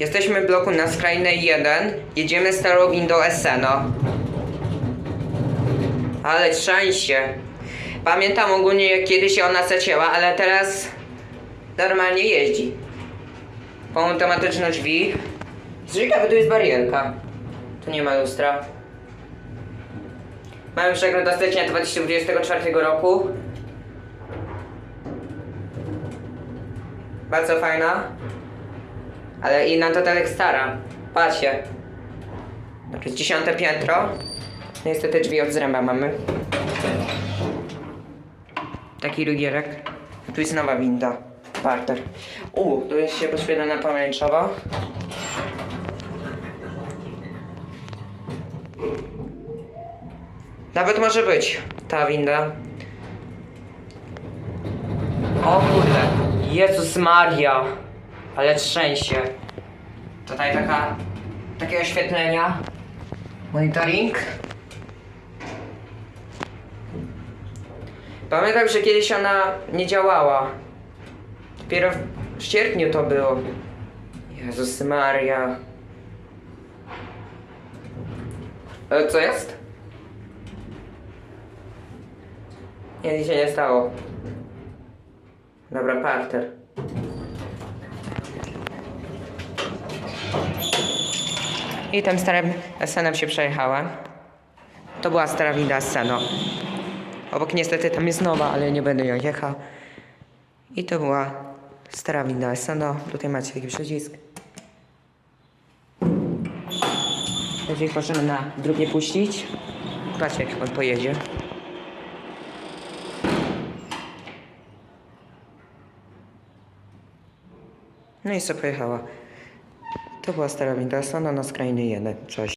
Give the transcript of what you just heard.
Jesteśmy w bloku na skrajnej 1. Jedziemy starą windą. Ale szczęście. Pamiętam ogólnie jak kiedyś ona zacięła, ale teraz normalnie jeździ. Automatyczne drzwi. Ciekawe, tu jest barierka. Tu nie ma lustra. Mamy przegląd do stycznia 2024 roku. Bardzo fajna. Ale inna to tak stara. Patrzcie. To jest dziesiąte piętro. Niestety drzwi od zręba mamy. Taki rugierek. Tu jest nowa winda. Parter. U, tu jest się poświetlona pomarańczowa. Nawet może być ta winda. O kurde. Jezus Maria. Ale trzęsie. Tutaj taka... Takie oświetlenia. Monitoring. Pamiętam, że kiedyś ona nie działała. Dopiero w sierpniu to było. Jezus Maria. E, co jest? Nie, nic się nie stało. Dobra, parter. I tym starym Essenem się przejechałem. To była stara winda Esseno. Obok niestety tam jest nowa, ale nie będę ją jechał. I to była stara winda Esseno. Tutaj macie taki przycisk. Jeżeli możemy na drugie puścić. Patrzcie jak on pojedzie. No i co pojechała. To była stara winda Esseno na skrajny jeden. Cześć.